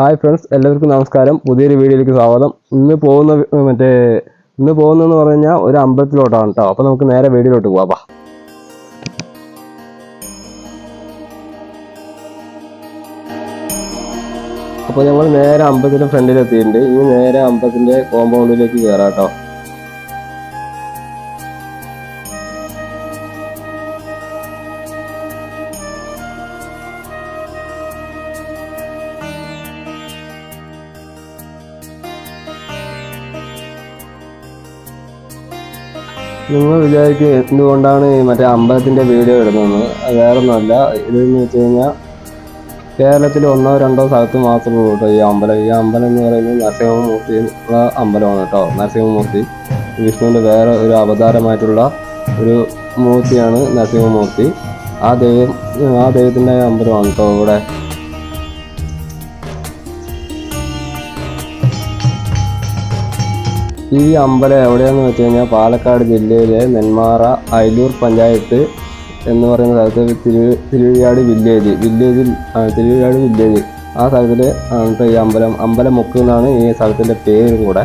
Hi friends എല്ലാവർക്കും നമസ്കാരം. പുതിയൊരു വീഡിയോയിലേക്ക് സ്വാഗതം. ഇന്ന് പോകുന്ന മറ്റേ ഇന്ന് പോകുന്നതെന്ന് പറഞ്ഞു കഴിഞ്ഞാൽ ഒരു അമ്പലത്തിലോട്ടാണ് കേട്ടോ അപ്പോൾ നമുക്ക് നേരെ വീഡിയോയിലോട്ട് പോവാം. അപ്പോൾ ഞങ്ങൾ നേരെ അമ്പലത്തിന്റെ ഫ്രണ്ടിലെത്തിയിട്ടുണ്ട്. ഇനി നേരെ അമ്പലത്തിന്റെ കോമ്പൗണ്ടിലേക്ക് കയറാം കേട്ടോ നിങ്ങൾ വിചാരിക്കും എന്തുകൊണ്ടാണ് മറ്റേ അമ്പലത്തിന്റെ വീഡിയോ ഇടുന്നതെന്ന് വേറൊന്നുമല്ല. ഇതെന്ന് വെച്ച് കഴിഞ്ഞാൽ കേരളത്തിൽ ഒന്നോ രണ്ടോ സ്ഥലത്ത് മാത്രമേ ഉള്ളൂ കേട്ടോ ഈ അമ്പലം. ഈ അമ്പലം എന്ന് പറയുന്നത് നരസിംഹമൂർത്തി ഉള്ള അമ്പലമാണ് കേട്ടോ. നരസിംഹമൂർത്തി. വിഷ്ണുവിന്റെ വേറെ ഒരു അവതാരമായിട്ടുള്ള ഒരു മൂർത്തിയാണ് നരസിംഹമൂർത്തി. ആ ദൈവം ആ ദൈവത്തിന്റെ അമ്പലമാണ് കേട്ടോ ഇവിടെ. ഈ അമ്പലം എവിടെയാണെന്ന് വെച്ച് കഴിഞ്ഞാൽ പാലക്കാട് ജില്ലയിലെ നെന്മാറ അയലൂർ പഞ്ചായത്ത് എന്ന് പറയുന്ന സ്ഥലത്ത് തിരു തിരുവിഴാട് വില്ലേജ് വില്ലേജിൽ ആ, തിരുവിഴാട് വില്ലേജ്. ആ സ്ഥലത്തിൽ ആണ് ഈ അമ്പലം അമ്പലമുക്ക് എന്നാണ് ഈ സ്ഥലത്തിന്റെ പേര് കൂടെ.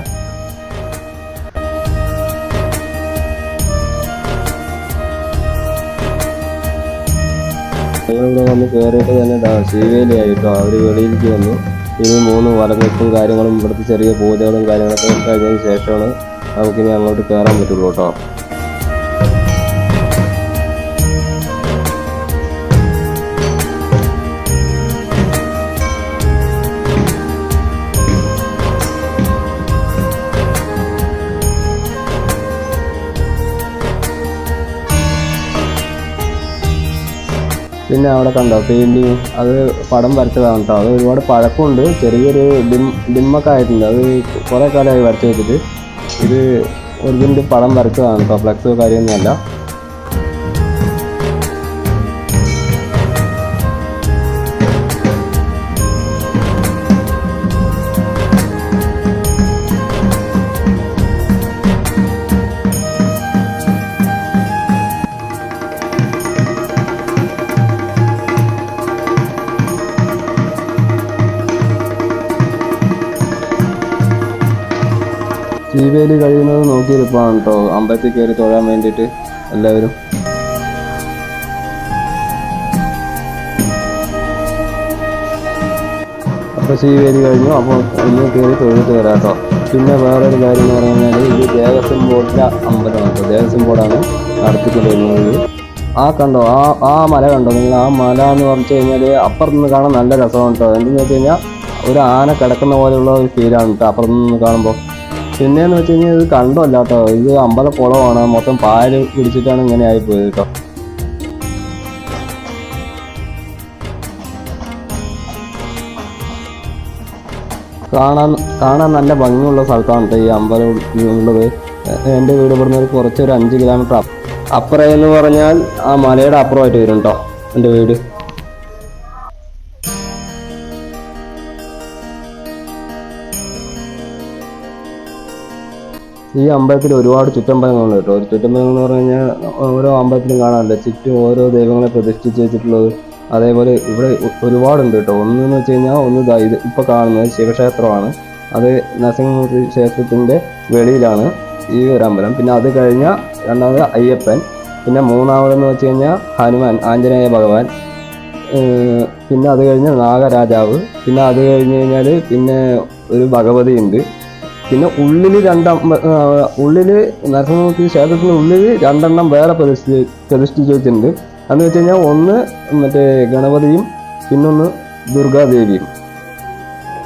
ഞങ്ങളിവിടെ വന്ന് കയറിയിട്ട് തന്നെ ദാ ശ്രീവേലിയായിട്ടോ അവർ വെളിയിലേക്ക് വന്നു. ഇനി മൂന്ന് വലങ്ങൾക്കും കാര്യങ്ങളും ഇവിടുത്തെ ചെറിയ പൂജകളും കാര്യങ്ങളൊക്കെ കഴിഞ്ഞതിന് ശേഷമാണ് നമുക്കിനി അങ്ങോട്ട് കയറാൻ പറ്റുള്ളൂ കേട്ടോ. പിന്നെ അവിടെ കണ്ടോ? പെയിന്റിങ് അത് പടം വരച്ചതാണ് കേട്ടോ. അത് ഒരുപാട് പഴക്കമുണ്ട്. ചെറിയൊരു ഡിം ഡിമ്മൊക്കെ ആയിട്ടുണ്ട്. അത് കുറേ കാലമായി വരച്ച് വെച്ചിട്ട് ഇത് ഒറിജിനൽ പടം വരച്ചതാണ് കേട്ടോ. ഫ്ലെക്സോ കാര്യമൊന്നുമല്ല. ശ്രീവേലി കഴിയുന്നത് നോക്കിയിരിപ്പാണ് കേട്ടോ അമ്പലത്തിൽ കയറി തൊഴാൻ വേണ്ടിയിട്ട് എല്ലാവരും. അപ്പോൾ ശ്രീവേലി കഴിഞ്ഞു. അപ്പോൾ ഇന്ന് കയറി തൊഴിലിട്ട് വരാം കേട്ടോ പിന്നെ വേറൊരു കാര്യം എന്ന് പറഞ്ഞു കഴിഞ്ഞാൽ ഇത് ദേവസ്വം ബോർഡിന്റെ അമ്പലമാണ് കേട്ടോ ദേവസ്വം ബോർഡാണ് നടത്തിക്കൊണ്ടിരുന്നത്. ആ കണ്ടോ? ആ ആ മല കണ്ടോ? നിങ്ങൾ ആ മല എന്ന് പറഞ്ഞു കഴിഞ്ഞാൽ അപ്പുറത്ത് നിന്ന് കാണാൻ നല്ല രസമാണ് കേട്ടോ എന്തെന്ന് വെച്ച് കഴിഞ്ഞാൽ ഒരു ആന കിടക്കുന്ന പോലെയുള്ള ഒരു ഫീലാണ് കേട്ടോ അപ്പുറത്ത് നിന്ന് കാണുമ്പോൾ പിന്നെയെന്ന് വെച്ച് കഴിഞ്ഞാൽ ഇത് കണ്ടല്ല കേട്ടോ ഇത് അമ്പലക്കുളമാണ് മൊത്തം പാൽ പിടിച്ചിട്ടാണ് ഇങ്ങനെ ആയിപ്പോയത് കേട്ടോ കാണാൻ കാണാൻ നല്ല ഭംഗിയുള്ള സ്ഥലത്താണ് ഈ അമ്പലം ഉള്ളത്. എന്റെ വീട് ഇവിടുന്ന് ഒരു കുറച്ചൊരു അഞ്ച് കിലോമീറ്റർ അപ്പുറം എന്ന് പറഞ്ഞാൽ ആ മലയുടെ അപ്പുറമായിട്ട് വരും കേട്ടോ എന്റെ വീട്. ഈ അമ്പലത്തിൽ ഒരുപാട് ചുറ്റമ്പലങ്ങളുണ്ട് കേട്ടോ. ഒരു ചുറ്റമ്പലങ്ങൾ എന്ന് പറഞ്ഞു കഴിഞ്ഞാൽ ഓരോ അമ്പലത്തിലും കാണാറില്ല ചുറ്റും ഓരോ ദൈവങ്ങളെ പ്രതിഷ്ഠിച്ച് വെച്ചിട്ടുള്ളത് അതേപോലെ ഇവിടെ ഒരുപാടുണ്ട് കേട്ടോ. ഒന്നെന്ന് വെച്ച് കഴിഞ്ഞാൽ ഒന്ന് ഇത് ഇപ്പോൾ കാണുന്നത് ശിവക്ഷേത്രമാണ്. അത് നരസിംഹമൂർത്തി ക്ഷേത്രത്തിന്റെ വെളിയിലാണ് ഈ ഒരു അമ്പലം. പിന്നെ അത് കഴിഞ്ഞാൽ രണ്ടാമത് അയ്യപ്പൻ. പിന്നെ മൂന്നാമതെന്ന് വെച്ച് കഴിഞ്ഞാൽ ഹനുമാൻ ആഞ്ജനേയ ഭഗവാൻ. പിന്നെ അത് കഴിഞ്ഞ് നാഗരാജാവ്. പിന്നെ അത് കഴിഞ്ഞ് കഴിഞ്ഞാൽ പിന്നെ ഒരു ഭഗവതി ഉണ്ട് പിന്നെ ഉള്ളിൽ രണ്ടാം ഉള്ളിൽ നരസിംഹമൂർത്തി ക്ഷേത്രത്തിന് ഉള്ളിൽ രണ്ടെണ്ണം വേറെ പ്രതിഷ്ഠി വെച്ചിട്ടുണ്ട് എന്ന് വെച്ച് കഴിഞ്ഞാൽ ഒന്ന് മറ്റേ ഗണപതിയും പിന്നൊന്ന് ദുർഗാദേവിയും.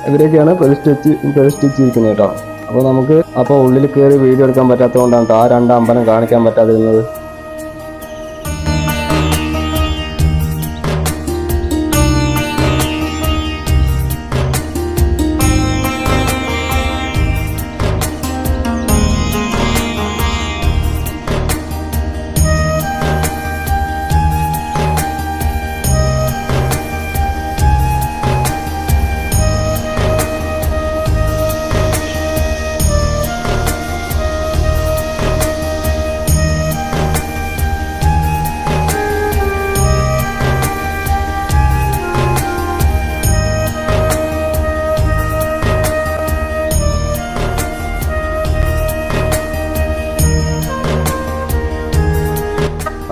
ഇവരൊക്കെയാണ് പ്രതിഷ്ഠിച്ച് പ്രതിഷ്ഠിച്ചിരിക്കുന്നത് കേട്ടോ. അപ്പോൾ നമുക്ക് അപ്പോൾ ഉള്ളിൽ കയറി വീഡിയോ എടുക്കാൻ പറ്റാത്തതുകൊണ്ടാണ് ആ രണ്ട് അമ്പലം കാണിക്കാൻ പറ്റാതിരുന്നത്.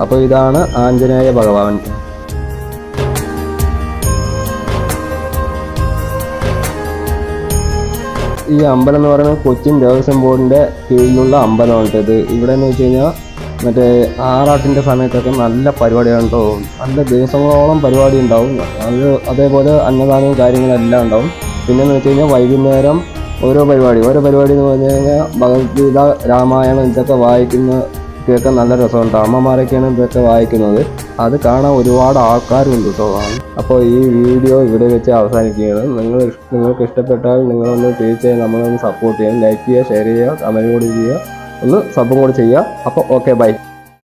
അപ്പോൾ ഇതാണ് ആഞ്ജനേയ ഭഗവാൻ. ഈ അമ്പലം എന്ന് പറയുന്നത് കൊച്ചിൻ ദേവസ്വം ബോർഡിന്റെ കീഴിലുള്ള അമ്പലമാണ് ഇത്. ഇവിടെ എന്ന് വെച്ച് കഴിഞ്ഞാൽ മറ്റേ ആറാട്ടിന്റെ സമയത്തൊക്കെ നല്ല പരിപാടിയാണ് ഉണ്ടാവും നല്ല ദിവസങ്ങളോളം പരിപാടി ഉണ്ടാവും. അത് അതേപോലെ അന്നദാനവും കാര്യങ്ങളെല്ലാം ഉണ്ടാവും. പിന്നെ എന്ന് വെച്ച് കഴിഞ്ഞാൽ വൈകുന്നേരം ഓരോ പരിപാടി. ഓരോ പരിപാടി എന്ന് പറഞ്ഞു കഴിഞ്ഞാൽ ഭഗവത്ഗീത രാമായണം ഇതൊക്കെ വായിക്കുന്ന കേൾക്കാൻ നല്ല രസമുണ്ട്. അമ്മമാരൊക്കെയാണ് ഇതൊക്കെ വായിക്കുന്നത്. അത് കാണാൻ ഒരുപാട് ആൾക്കാരുണ്ട് കേട്ടോ. അപ്പോൾ ഈ വീഡിയോ ഇവിടെ വെച്ച് അവസാനിക്കുകയാണ്. നിങ്ങൾ നിങ്ങൾക്ക് ഇഷ്ടപ്പെട്ടാൽ നിങ്ങളൊന്ന് തീർച്ചയായും നമ്മളൊന്ന് സപ്പോർട്ട് ചെയ്യാം ലൈക്ക് ചെയ്യുക ഷെയർ ചെയ്യുക കമന്റ് കൂടി ചെയ്യുക. ഒന്ന് സബും കൂടി ചെയ്യുക. അപ്പോൾ ഓക്കെ ബൈ